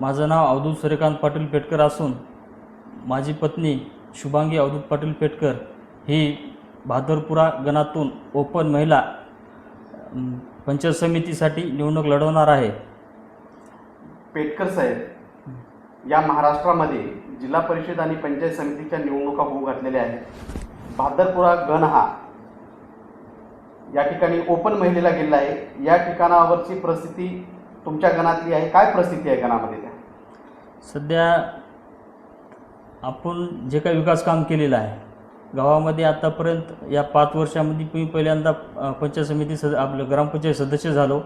माझं नाव अवधूत सूर्यकांत पाटील पेटकर असून माझी पत्नी शुभांगी अवधूत पाटील पेटकर ही भादरपुरा गणातून ओपन महिला पंचायत समितीसाठी निवडणूक लढवणार आहे. पेटकर साहेब या महाराष्ट्रामध्ये जिल्हा परिषद आणि पंचायत समितीच्या निवडणुका होऊ घातलेल्या आहेत. भादरपुरा गण हा या ठिकाणी ओपन महिलेला गेलेला आहे. या ठिकाणावरची परिस्थिती तुमच्या गणातली आहे. काय परिस्थिती आहे गणामध्ये? सध्या आपण जे काही विकास काम केलेलं आहे गावामध्ये आत्तापर्यंत या पाच वर्षामध्ये मी पहिल्यांदा पंचायत समिती सद आपलं ग्रामपंचायत सदस्य झालो.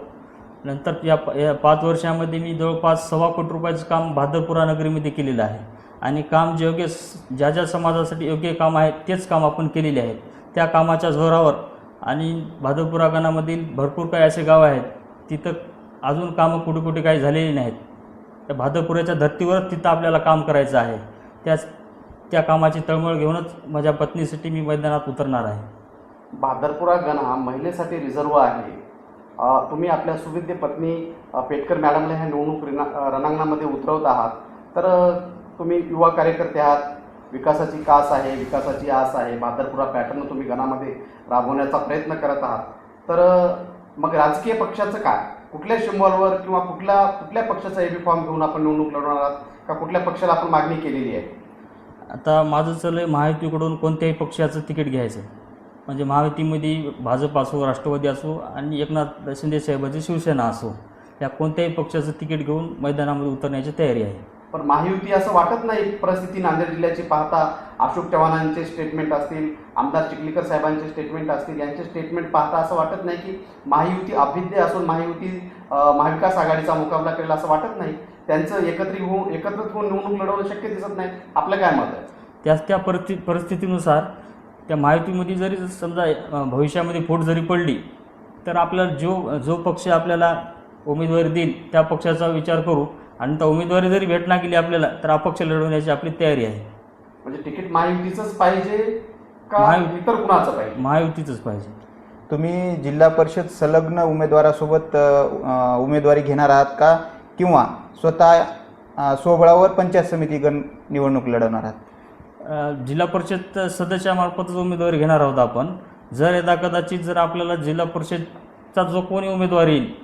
नंतर या प- या पाच वर्षामध्ये मी जवळपास सव्वा कोटी रुपयाचं काम भादरपुरा नगरीमध्ये केलेलं आहे. आणि काम जे योग्य स- ज्या ज्या समाजासाठी योग्य काम आहे तेच काम आपण केलेले आहेत. त्या कामाच्या जोरावर आणि भादरपुरा गणामधील भरपूर काही असे गाव आहेत तिथं अजून कामं कुठे कुठे काही झालेली नाहीत. त्या भादरपुराच्या धर्तीवरच तिथं आपल्याला काम करायचं आहे. त्याच त्या कामाची तळमळ घेऊनच माझ्या पत्नीसाठी मी मैदानात उतरणार आहे. भादरपुरा गण हा महिलेसाठी रिझर्व आहे. तुम्ही आपल्या सुविद्य पत्नी पेटकर मॅडमला ह्या निवडणूक रिना रणांगणामध्ये उतरवत आहात. तर तुम्ही युवा कार्यकर्ते आहात. विकासाची कास आहे विकासाची आस आहे. भादरपुरा पॅटर्न तुम्ही गणामध्ये राबवण्याचा प्रयत्न करत आहात. तर मग राजकीय पक्षाचं काय? कुठल्या शिंबॉलवर किंवा कुठल्या कुठल्या पक्षाचा एबी फॉर्म घेऊन आपण निवडणूक लढवणार आहात? का कुठल्या पक्षाला आपण मागणी केलेली आहे? आता माझं चाललं आहे महायुतीकडून कोणत्याही पक्षाचं तिकीट घ्यायचं. म्हणजे महायुतीमध्ये भाजप असो राष्ट्रवादी असो आणि एकनाथ शिंदे साहेबांची शिवसेना असो या कोणत्याही पक्षाचं तिकीट घेऊन मैदानामध्ये उतरण्याची तयारी आहे. पण महायुती असं वाटत नाही. परिस्थिती नांदेड जिल्ह्याची पाहता अशोक चव्हाणांचे स्टेटमेंट असतील आमदार चिखलीकर साहेबांचे स्टेटमेंट असतील यांचे स्टेटमेंट पाहता असं वाटत नाही की महायुती अभिद्य असून महायुती महाविकास आघाडीचा मुकाबला करेल असं वाटत नाही. त्यांचं एकत्रित होऊन एकत्रित होऊन निवडणूक लढवणं शक्य दिसत नाही. आपलं काय मत आहे? त्याच त्या परिस्थिती परिस्थितीनुसार त्या महायुतीमध्ये जरी समजा भविष्यामध्ये फूट जरी पडली तर आपल्याला जो जो पक्ष आपल्याला उमेदवारी देईल त्या पक्षाचा विचार करू. आणि त्या उमेदवारी जरी भेटना केली आपल्याला तर अपक्ष लढवण्याची आपली तयारी आहे. म्हणजे तिकीट महायुतीचंच पाहिजे का महायुती. इतर कुणाचं पाहिजे? महायुतीचंच पाहिजे. तुम्ही जिल्हा परिषद संलग्न उमेदवारासोबत अ, अ, उमेदवारी घेणार आहात का? किंवा स्वतः अ, स्वबळावर पंचायत समिती गण निवडणूक लढवणार आहात? अ, जिल्हा परिषद सदस्यामार्फतच उमेदवारी घेणार आहोत आपण. जर यदा कदाचित जर आपल्याला जिल्हा परिषदचा जो कोणी उमेदवार येईल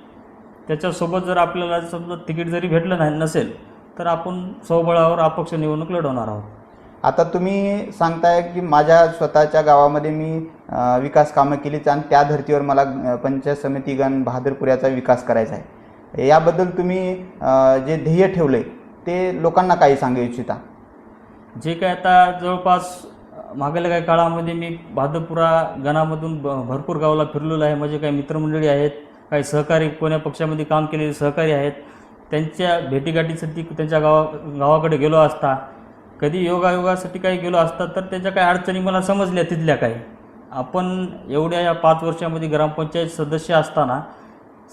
त्याच्यासोबत जर आपल्याला समजा तिकीट जरी भेटलं नाही नसेल तर आपण स्वबळावर अपक्ष निवडणूक लढवणार आहोत. आता तुम्ही सांगताय की माझ्या स्वतःच्या गावामध्ये मी विकास कामं केलीच आणि त्या धर्तीवर मला पंचायत समिती गण बहादरपुऱ्याचा विकास करायचा आहे. याबद्दल तुम्ही जे ध्येय ठेवले ते लोकांना काही सांगू इच्छिता? जे काय आता जवळपास मागल्या काही काळामध्ये मी भादपुरा गणामधून भरपूर गावाला फिरलेलो आहे. माझे काही मित्रमंडळी आहेत. काही सहकारी कोण्या पक्षामध्ये काम केलेले सहकारी आहेत त्यांच्या भेटीगाठीसाठी त्यांच्या गावा गावाकडे गेलो असता कधी योगायोगासाठी काही गेलो असता तर त्यांच्या काही अडचणी मला समजल्या तिथल्या काही. आपण एवढ्या या पाच वर्षामध्ये ग्रामपंचायत सदस्य असताना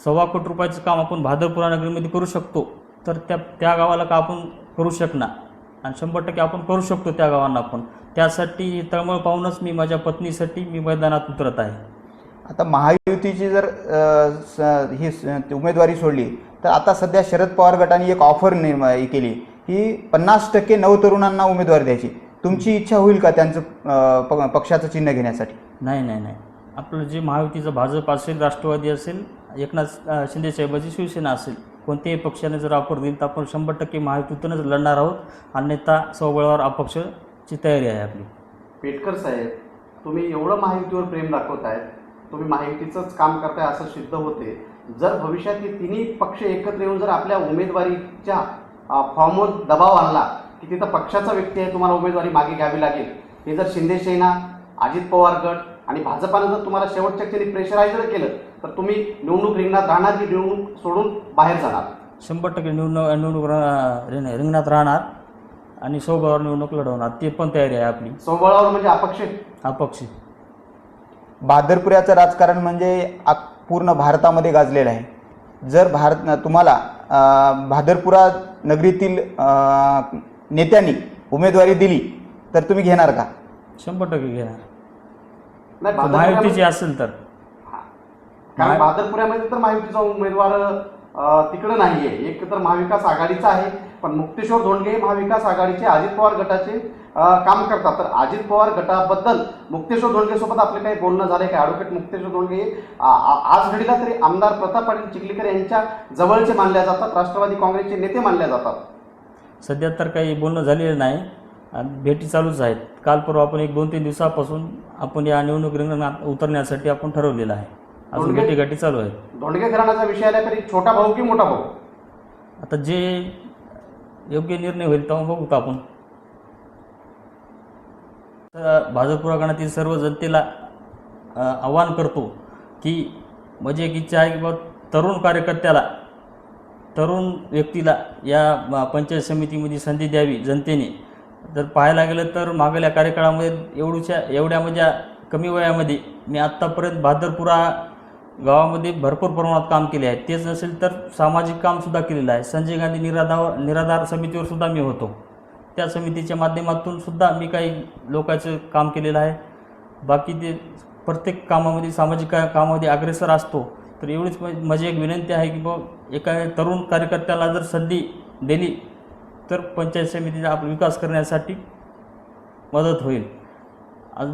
सव्वा कोटी रुपयाचं काम आपण भादरपुरा नगरीमध्ये करू शकतो तर त्या त्या गावाला का आपण करू शकणार? आणि शंभर टक्के आपण करू शकतो त्या गावांना पण. त्यासाठी तळमळ पाहूनच मी माझ्या पत्नीसाठी मी मैदानात उतरत आहे. आता महायुतीची जर ही उमेदवारी सोडली तर आता सध्या शरद पवार गटाने एक ऑफर निर्मा हे केली. की पन्नास टक्के नवतरुणांना उमेदवारी द्यायची. तुमची इच्छा होईल का त्यांचं पक्षाचं चिन्ह घेण्यासाठी? नाही नाही नाही. आपलं जे महायुतीचं भाजप असेल राष्ट्रवादी असेल एकनाथ अं, शिंदे साहेबाची शिवसेना असेल कोणत्याही पक्षाने जर ऑफर दिली तर आपण शंभर टक्के महायुतीतूनच लढणार आहोत. अन्यथा स्वबळावर अपक्षची तयारी आहे आपली. पेटकर साहेब तुम्ही एवढं महायुतीवर प्रेम दाखवतायत. तुम्ही महायुतीचंच काम करताय असं सिद्ध होते. जर भविष्यात हे तिन्ही पक्ष एकत्र येऊन जर आपल्या उमेदवारीच्या फॉर्मवर दबाव आणला की तिथं पक्षाचा व्यक्ती आहे तुम्हाला उमेदवारी मागे घ्यावी लागेल. हे जर शिंदे सेना अजित पवार गट आणि भाजपानं जर तुम्हाला शेवटच्या क्षणी प्रेशराईज जर केलं तर तुम्ही निवडणूक रिंगणात राहणार की निवडणूक सोडून बाहेर जाणार? शंभर टक्के निवडणूक निवडणूक रिंगणात राहणार आणि सोबळावर निवडणूक लढवणार. ते पण तयारी आहे आपली. सोबळावर म्हणजे अपक्ष? अपक्ष. बहादरपुऱ्याचं राजकारण म्हणजे पूर्ण भारतामध्ये गाजलेलं आहे. जर भारत तुम्हाला अं, बहादरपुरा नगरीतील नेत्यांनी उमेदवारी दिली तर तुम्ही घेणार का? शंभर टक्के घेणार. महायुतीची असेल तर. कारण तर महायुतीचा उमेदवार तिकडं नाहीये. एक तर महाविकास आघाडीचा आहे पण मुक्तेश्वर धोंडगे महाविकास आघाडीचे अजित पवार गटाचे काम करतात. तर अजित पवार गटाबद्दल मुक्तेश्वर धोंडगे सोबत आपले काही बोलणं झालंय का ॲडव्होकेट मुक्तेश्वर धोंडगे आज घडीला तरी आमदार प्रताप पाटील चिखलीकर यांच्या जवळचे मानले जातात राष्ट्रवादी काँग्रेसचे नेते मानले जातात. सध्या तर काही बोलणं झालेलं नाही. भेटी चालूच आहेत. काल परवा आपण एक दोन तीन दिवसापासून आपण या निवडणूक रिंगणात उतरण्यासाठी आपण ठरवलेलं आहे. अजून भेटी गाठी चालू आहेत धोंडगे घराण्याचा विषय आला तरी छोटा भाऊ की मोठा भाऊ? आता जे योग्य निर्णय होईल तेव्हा बघू आपण. तर भाजप प्रकरणातील सर्व जनतेला आवाहन करतो की माझी एक इच्छा आहे की बा तरुण कार्यकर्त्याला तरुण व्यक्तीला या पंचायत समितीमध्ये संधी द्यावी जनतेने. जर पाहायला गेलं तर मागल्या कार्यकाळामध्ये एवढूच्या एवढ्या म्हणजे कमी वयामध्ये मी आत्तापर्यंत भादरपुरा गावामध्ये भरपूर प्रमाणात काम केले आहे. तेच नसेल तर सामाजिक कामसुद्धा केलेलं आहे. संजय गांधी निराधार निराधार समितीवर सुद्धा मी होतो. त्या समितीच्या माध्यमातून सुद्धा मी काही लोकांचं काम केलेलं आहे. बाकी ते प्रत्येक कामामध्ये सामाजिक कामामध्ये अग्रेसर असतो तर एवढीच माझी एक विनंती आहे की बा एका तरुण कार्यकर्त्याला जर संधी दिली तर पंचायत समितीचा आपला विकास करण्यासाठी मदत होईल. आज